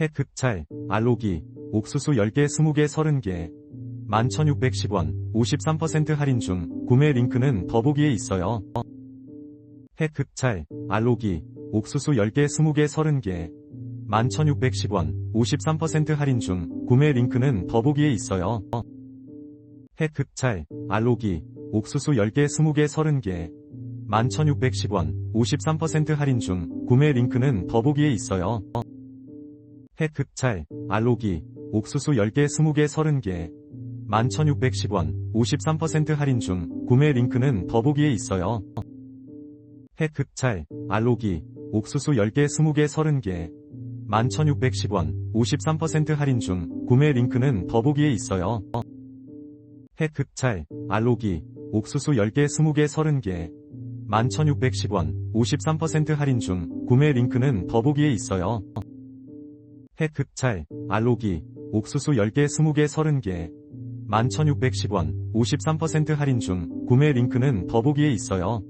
핵흑찰, 알로기, 옥수수 10개 20개 30개 11,610원 53% 할인 중 구매 링크는 더보기에 있어요. 핵흑찰, 알로기, 옥수수 10개 20개 30개 11,610원 53% 할인 중 구매 링크는 더보기에 있어요. 핵흑찰, 알로기, 옥수수 10개 20개 30개 11,610원 53% 할인 중 구매 링크는 더보기에 있어요. 핵흑찰, 알로기, 옥수수 10개 20개 30개 11,610원 53% 할인 중 구매 링크는 더보기에 있어요. 핵흑찰, 알로기, 옥수수 10개 20개 30개 11,610원 53% 할인 중 구매 링크는 더보기에 있어요. 핵흑찰, 알로기, 옥수수 10개 20개 30개 11,610원 53% 할인 중 구매 링크는 더보기에 있어요. 핵흑찰, 알로기, 옥수수 10개 20개 30개 11,610원 53% 할인 중 구매 링크는 더보기에 있어요.